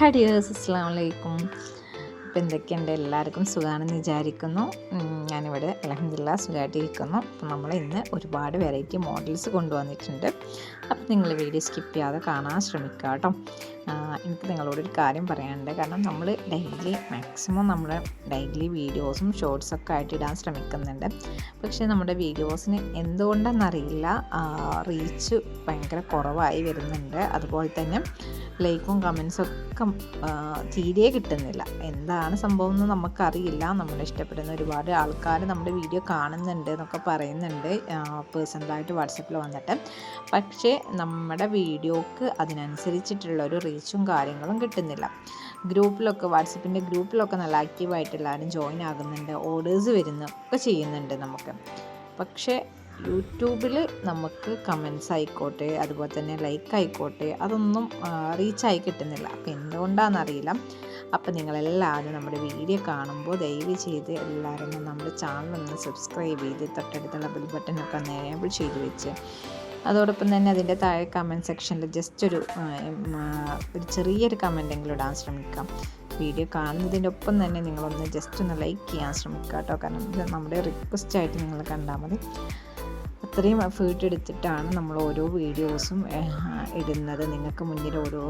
Hi dears അസ്സാം വലൈക്കും ഇപ്പം എന്തൊക്കെയുണ്ട്? എല്ലാവർക്കും സുഖമാണെന്ന് വിചാരിക്കുന്നു. ഞാനിവിടെ അലഹമില്ല സുഖമായിട്ടിരിക്കുന്നു അപ്പം നമ്മൾ ഇന്ന് ഒരുപാട് വെറൈറ്റി മോഡൽസ് കൊണ്ടുവന്നിട്ടുണ്ട്. അപ്പം നിങ്ങൾ വീഡിയോ സ്കിപ്പ് ചെയ്യാതെ കാണാൻ ശ്രമിക്കുക കേട്ടോ എനിക്ക് നിങ്ങളോടൊരു കാര്യം പറയാനുണ്ട്. കാരണം നമ്മൾ ഡെയിലി മാക്സിമം നമ്മൾ ഡെയിലി വീഡിയോസും ഷോർട്സൊക്കെ ആയിട്ട് ഇടാൻ ശ്രമിക്കുന്നുണ്ട്. പക്ഷേ നമ്മുടെ വീഡിയോസിന് എന്തുകൊണ്ടെന്നറിയില്ല. റീച്ച് ഭയങ്കര കുറവായി വരുന്നുണ്ട്. അതുപോലെ തന്നെ ലൈക്കും കമൻസും ഒക്കെ തീരെ കിട്ടുന്നില്ല. എന്താണ് സംഭവം എന്ന് നമുക്കറിയില്ല. നമ്മൾ ഇഷ്ടപ്പെടുന്ന ഒരുപാട് ആൾക്കാർ നമ്മുടെ വീഡിയോ കാണുന്നുണ്ട് എന്നൊക്കെ പറയുന്നുണ്ട്. പേഴ്സണലായിട്ട് വാട്സപ്പിൽ വന്നിട്ട്. പക്ഷേ നമ്മുടെ വീഡിയോക്ക് അതിനനുസരിച്ചിട്ടുള്ള ഒരു കാര്യങ്ങളും കിട്ടുന്നില്ല. ഗ്രൂപ്പിലൊക്കെ വാട്സപ്പിന്റെ ഗ്രൂപ്പിലൊക്കെ നല്ല ആക്റ്റീവായിട്ട് എല്ലാവരും ജോയിൻ ആകുന്നുണ്ട്. ഓർഡേഴ്സ് വരുന്നു. ഒക്കെ ചെയ്യുന്നുണ്ട് നമുക്ക്. പക്ഷേ യൂട്യൂബിൽ നമുക്ക് കമൻസ് ആയിക്കോട്ടെ അതുപോലെ തന്നെ ലൈക്ക് ആയിക്കോട്ടെ അതൊന്നും റീച്ചായി കിട്ടുന്നില്ല. അപ്പോൾ എന്തുകൊണ്ടാണെന്നറിയില്ല അപ്പോൾ നിങ്ങളെല്ലാവരും നമ്മുടെ വീഡിയോ കാണുമ്പോൾ ദയവ് ചെയ്ത് എല്ലാവരും നമ്മുടെ ചാനൽ ഒന്ന് സബ്സ്ക്രൈബ് ചെയ്ത് തൊട്ടടുത്തുള്ള ബെൽ ബട്ടനൊക്കെ എനേബിൾ ചെയ്ത് വെച്ച് അതോടൊപ്പം തന്നെ അതിന്റെ താഴെ കമന്റ് സെക്ഷനിൽ ജസ്റ്റ് ഒരു ഒരു ചെറിയൊരു കമന്റെങ്കിലും ഇടാൻ ശ്രമിക്കാം. വീഡിയോ കാണുന്നതിന്റെ ഒപ്പം തന്നെ നിങ്ങളൊന്ന് ജസ്റ്റ് ഒന്ന് ലൈക്ക് ചെയ്യാൻ ശ്രമിക്കുക കേട്ടോ. കാരണം ഇത് നമ്മുടെ റിക്വസ്റ്റ് ആയിട്ട് നിങ്ങൾ കണ്ടാൽ മതി. അത്രയും എഫേർട്ട് എടുത്തിട്ടാണ് നമ്മൾ ഓരോ വീഡിയോസും ഇടുന്നത്. നിങ്ങൾക്ക് മുന്നിൽ ഓരോ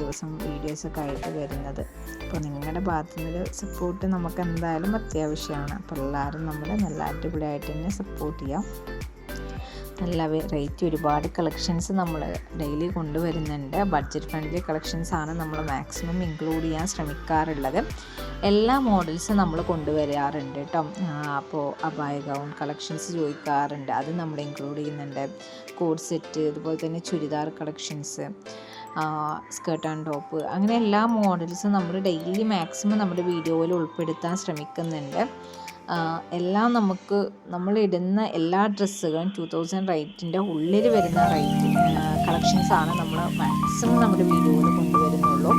ദിവസം വീഡിയോസൊക്കെ ആയിട്ട് വരുന്നത്. അപ്പോൾ നിങ്ങളുടെ ഭാഗത്തു നിന്നൊരു സപ്പോർട്ട് നമുക്ക് എന്തായാലും അത്യാവശ്യമാണ്. അപ്പോൾ എല്ലാവരും നമ്മളെ നല്ല അടിപൊളിയായിട്ട് തന്നെ സപ്പോർട്ട് ചെയ്യാം. നല്ല വെറൈറ്റി ഒരുപാട് കളക്ഷൻസ് നമ്മൾ ഡെയിലി കൊണ്ടുവരുന്നുണ്ട്. ബഡ്ജറ്റ് ഫ്രണ്ട്ലി കളക്ഷൻസ് ആണ് നമ്മൾ മാക്സിമം ഇൻക്ലൂഡ് ചെയ്യാൻ ശ്രമിക്കാറുള്ളത്. എല്ലാ മോഡൽസും നമ്മൾ കൊണ്ടുവരാറുണ്ട് കേട്ടോ അപ്പോൾ അബായ ഗൗൺ കളക്ഷൻസ് ചോദിക്കാറുണ്ട്. അത് നമ്മൾ ഇൻക്ലൂഡ് ചെയ്യുന്നുണ്ട്. കോഡ് സെറ്റ് അതുപോലെ തന്നെ churidar collections skirt and top അങ്ങനെ എല്ലാ മോഡൽസും നമ്മൾ ഡെയിലി മാക്സിമം നമ്മുടെ വീഡിയോയിൽ ഉൾപ്പെടുത്താൻ ശ്രമിക്കുന്നുണ്ട്. എല്ലാം നമുക്ക് നമ്മൾ ഇടുന്ന എല്ലാ ഡ്രസ്സുകളും ടു തൗസൻഡ് റേറ്റിന്റെ ഉള്ളിൽ വരുന്ന റേറ്റ് കളക്ഷൻസ് ആണ് നമ്മൾ മാക്സിമം നമ്മുടെ വീഡിയോയിൽ കൊണ്ടുവരുന്നുള്ളൂ.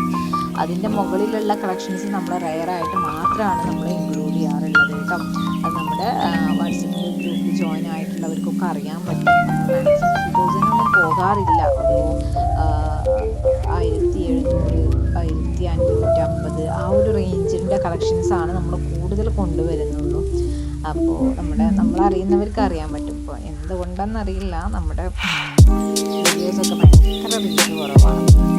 അതിന്റെ മുകളിലുള്ള കളക്ഷൻസ് നമ്മൾ റയറായിട്ട് മാത്രമാണ് നമ്മൾ ഇൻക്ലൂഡ് ചെയ്യാറുള്ളത് കേട്ടോ. അത് നമ്മുടെ വാട്സപ്പ് ഗ്രൂപ്പിൽ ജോയിൻ ആയിട്ടുള്ളവർക്കൊക്കെ അറിയാൻ പറ്റും. മാക്സിമം ടു തൗസൻഡ് ഒന്നും പോകാറില്ല. ഒരു ആയിരത്തി എഴുന്നൂറ് ആയിരത്തി അഞ്ഞൂറ്റമ്പത് ആ ഒരു റേഞ്ചിന്റെ കളക്ഷൻസാണ് നമ്മൾ കൂടുതൽ കൊണ്ടുവരുന്നുള്ളൂ. അപ്പോൾ നമ്മുടെ നമ്മളറിയുന്നവർക്ക് അറിയാൻ പറ്റും. ഇപ്പോൾ എന്തുകൊണ്ടെന്നറിയില്ല. നമ്മുടെ വീഡിയോസൊക്കെ ഭയങ്കര റീച്ച് കുറവാണ്.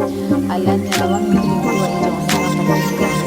Alan Hawang Nilibuan ng mga kapatid.